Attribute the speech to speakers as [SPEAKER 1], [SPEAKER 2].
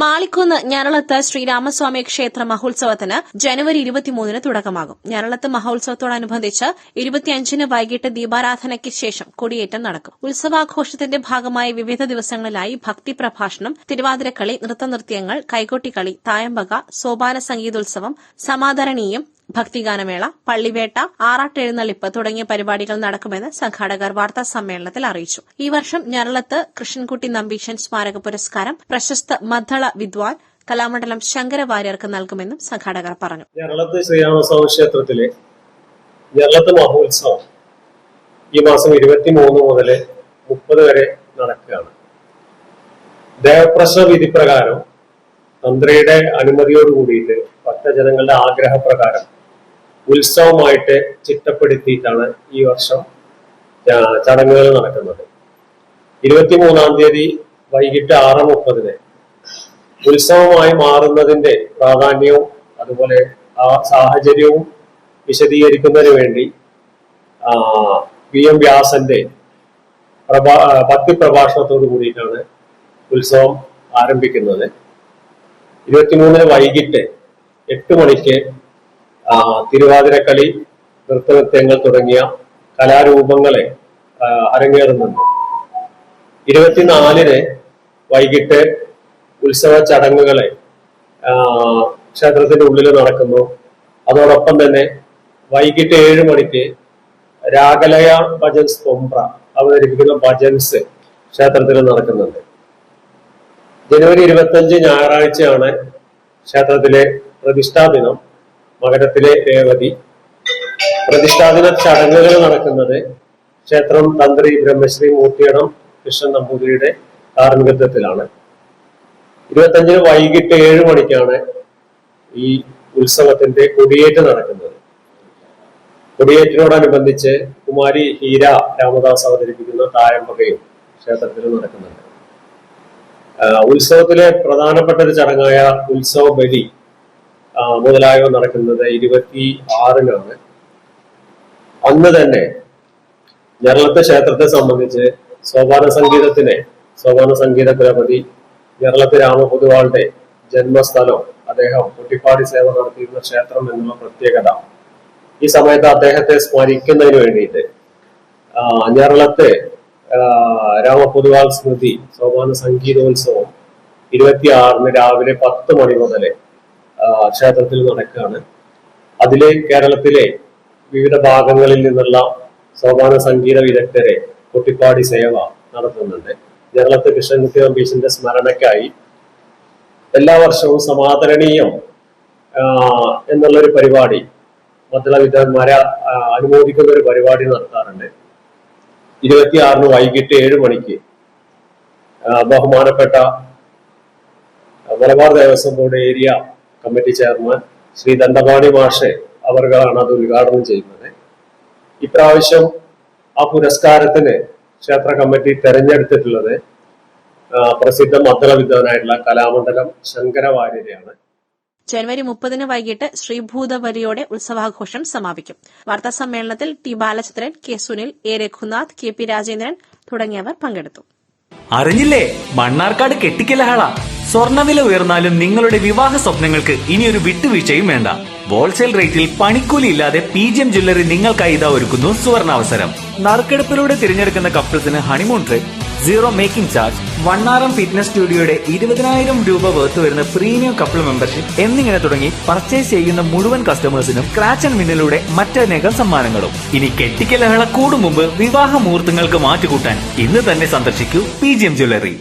[SPEAKER 1] മാളിക്കുന്ന് ഞരളത്ത് ശ്രീരാമസ്വാമി ക്ഷേത്ര മഹോത്സവത്തിന് ജനുവരി ഇരുപത്തിമൂന്നിന് തുടക്കമാകും. ഞരളത്ത് മഹോത്സവത്തോടനുബന്ധിച്ച് ഇരുപത്തിയഞ്ചിന് വൈകിട്ട് ദീപാരാധനയ്ക്ക് ശേഷം കൊടിയേറ്റം നടക്കും. ഉത്സവാഘോഷത്തിന്റെ ഭാഗമായി വിവിധ ദിവസങ്ങളിലായി ഭക്തി പ്രഭാഷണം തിരുവാതിരക്കളി നൃത്തനൃത്യങ്ങൾ കൈകൊട്ടിക്കളി തായമ്പക സോപാന സംഗീതോത്സവം സമാദരണീയം ഭക്തിഗാനമേള പള്ളിവേട്ട ആറാട്ടെഴുന്നള്ളിപ്പ് തുടങ്ങിയ പരിപാടികൾ നടക്കുമെന്ന് സംഘാടകർ വാർത്താ സമ്മേളനത്തിൽ അറിയിച്ചു. ഈ വർഷം ഞരളത്ത് കൃഷ്ണൻകുട്ടി നമ്പീശൻ സ്മാരക പുരസ്കാരം പ്രശസ്ത മദ്ദള വിദ്വാൻ കലാമണ്ഡലം ശങ്കരവാര്യർക്ക് നൽകുമെന്നും സംഘാടകർ പറഞ്ഞു.
[SPEAKER 2] ഞരളത്ത് ശ്രീരാമസ്വാമി ക്ഷേത്രത്തിലെ ഞരളത്ത് മഹോത്സവം ഈ മാസം ഇരുപത്തിമൂന്ന് മുതൽ മുപ്പത് വരെ നടക്കുകയാണ്. ദേവപ്രശ്ന വിധി പ്രകാരം തന്ത്രിയുടെ അനുമതിയോട് കൂടിയിട്ട് ഭക്തജനങ്ങളുടെ ആഗ്രഹപ്രകാരം ഉത്സവമായിട്ട് ചിട്ടപ്പെടുത്തിയിട്ടാണ് ഈ വർഷം ചടങ്ങുകൾ നടക്കുന്നത്. ഇരുപത്തി മൂന്നാം തീയതി വൈകിട്ട് ആറ് മുപ്പതിന് ഉത്സവമായി മാറുന്നതിന്റെ പ്രാധാന്യവും അതുപോലെ ആ സാഹചര്യവും വിശദീകരിക്കുന്നതിന് വേണ്ടി പി എം വ്യാസന്റെ പ്രഭാ ഭക്തി പ്രഭാഷണത്തോട് കൂടിയിട്ടാണ് ഉത്സവം ആരംഭിക്കുന്നത്. ഇരുപത്തിമൂന്നിന് വൈകിട്ട് എട്ട് മണിക്ക് തിരുവാതിരക്കളി നൃത്തനൃത്യങ്ങൾ തുടങ്ങിയ കലാരൂപങ്ങളെ അരങ്ങേറുന്നുണ്ട്. ഇരുപത്തിനാലിന് വൈകിട്ട് ഉത്സവ ചടങ്ങുകളെ ക്ഷേത്രത്തിന്റെ ഉള്ളിൽ നടക്കുന്നു. അതോടൊപ്പം തന്നെ വൈകിട്ട് ഏഴ് മണിക്ക് രാഗലയ ഭജൻസ് പൊമ്പ്ര അവതരിപ്പിക്കുന്ന ഭജൻസ് ക്ഷേത്രത്തിൽ നടക്കുന്നുണ്ട്. ജനുവരി ഇരുപത്തഞ്ച് ഞായറാഴ്ചയാണ് ക്ഷേത്രത്തിലെ പ്രതിഷ്ഠാ ദിനം മകരത്തിലെ രേവതി. പ്രതിഷ്ഠാദിന ചടങ്ങുകൾ നടക്കുന്നത് ക്ഷേത്രം തന്ത്രി ബ്രഹ്മശ്രീ മൂർത്തിയടം കൃഷ്ണൻ നമ്പൂതിരിയുടെ കാർമ്മികത്വത്തിലാണ്. ഇരുപത്തഞ്ചിന് വൈകിട്ട് ഏഴ് മണിക്കാണ് ഈ ഉത്സവത്തിന്റെ കൊടിയേറ്റ് നടക്കുന്നത്. കൊടിയേറ്റിനോടനുബന്ധിച്ച് കുമാരി ഹീര രാമദാസ് അവതരിപ്പിക്കുന്ന താരമ്പകയും ക്ഷേത്രത്തിൽ നടക്കുന്നുണ്ട്. ഉത്സവത്തിലെ പ്രധാനപ്പെട്ട ഒരു ചടങ്ങായ ഉത്സവ ബലി മുതലായവ നടക്കുന്നത് ഇരുപത്തി ആറിനാണ്. അന്ന് തന്നെ ഞരളത്തെ ക്ഷേത്രത്തെ സംബന്ധിച്ച് സോപാന സംഗീതത്തിനെ സോപാന സംഗീത കുലപതി ഞരളത്തെ രാമപൊതുവാളുടെ ജന്മസ്ഥലം അദ്ദേഹം കുട്ടിപ്പാടി സേവ നടത്തിയിരുന്ന ക്ഷേത്രം എന്നുള്ള പ്രത്യേകത. ഈ സമയത്ത് അദ്ദേഹത്തെ സ്മരിക്കുന്നതിന് വേണ്ടിയിട്ട് ഞരളത്തെ രാമപൊതുവാൾ സ്മൃതി സോപാന സംഗീതോത്സവം ഇരുപത്തിയാറിന് രാവിലെ പത്ത് മണി മുതൽ ക്ഷേത്രത്തിൽ നടക്കുകയാണ്. അതിലെ കേരളത്തിലെ വിവിധ ഭാഗങ്ങളിൽ നിന്നുള്ള സോപാന സംഗീത വിദഗ്ധരെ കുട്ടിപ്പാടി സേവ നടത്തുന്നുണ്ട്. കേരളത്തെ കൃഷ്ണൻകുട്ടി അമ്പീഷിന്റെ സ്മരണയ്ക്കായി എല്ലാ വർഷവും സമാദരണീയം എന്നുള്ളൊരു പരിപാടി മറ്റുള്ള വിദ്വാൻമാരെ അനുമോദിക്കുന്ന ഒരു പരിപാടി നടത്താറുണ്ട്. ഇരുപത്തിയാറിന് വൈകിട്ട് ഏഴ് മണിക്ക് ബഹുമാനപ്പെട്ട Malabar Devaswom board area committee chairman Shri Dandapani മാഷെ അവർകളാണ് അത് ഉദ്ഘാടനം ചെയ്യുന്നത്. ഇപ്രാവശ്യം ആ പുരസ്കാരത്തിന് ക്ഷേത്ര കമ്മിറ്റി തെരഞ്ഞെടുത്തിട്ടുള്ളത് പ്രസിദ്ധ മദ്ദള വിദ്വാനായിട്ടുള്ള കലാമണ്ഡലം ശങ്കരവാര്യരെയാണ്
[SPEAKER 1] ജനുവരി മുപ്പതിന് വൈകിട്ട് ശ്രീഭൂതവരിയോടെ ഉത്സവാഘോഷം സമാപിക്കും. വാർത്താ സമ്മേളനത്തിൽ T Balachandran K Sunil A Raghunath K P Rajendran തുടങ്ങിയവർ പങ്കെടുത്തു.
[SPEAKER 3] അറിഞ്ഞില്ലേ? മണ്ണാർക്കാട് കെട്ടിക്കലഹള. സ്വർണവില ഉയർന്നാലും നിങ്ങളുടെ വിവാഹ സ്വപ്നങ്ങൾക്ക് ഇനിയൊരു വിട്ടുവീഴ്ചയും വേണ്ട. ഹോൾസെയിൽ റേറ്റിൽ പണിക്കൂലി ഇല്ലാതെ പി ജി എം ജ്വല്ലറി നിങ്ങൾക്കായി ഇതാ ഒരുക്കുന്നു സുവർണാവസരം. നറുക്കെടുപ്പിലൂടെ തിരഞ്ഞെടുക്കുന്ന കപ്പിൾസിന് honeymoon trip zero making charge വണ്ണാറം fitness സ്റ്റുഡിയോയുടെ ഇരുപതിനായിരം രൂപ വേർത്ത് വരുന്ന പ്രീമിയം കപ്പിൾ മെമ്പർഷിപ്പ് എന്നിങ്ങനെ തുടങ്ങി പർച്ചേസ് ചെയ്യുന്ന മുഴുവൻ കസ്റ്റമേഴ്സിനും ക്രാച്ച് ആൻഡ് വിന്നിലൂടെ മറ്റനേകം സമ്മാനങ്ങളും. ഇനി കെട്ടിക്കലഹള കൂടും മുമ്പ് വിവാഹ മുഹൂർത്തങ്ങൾക്ക് മാറ്റുകൂട്ടാൻ ഇന്ന് തന്നെ സന്ദർശിക്കൂ പി ജി എം ജ്വല്ലറി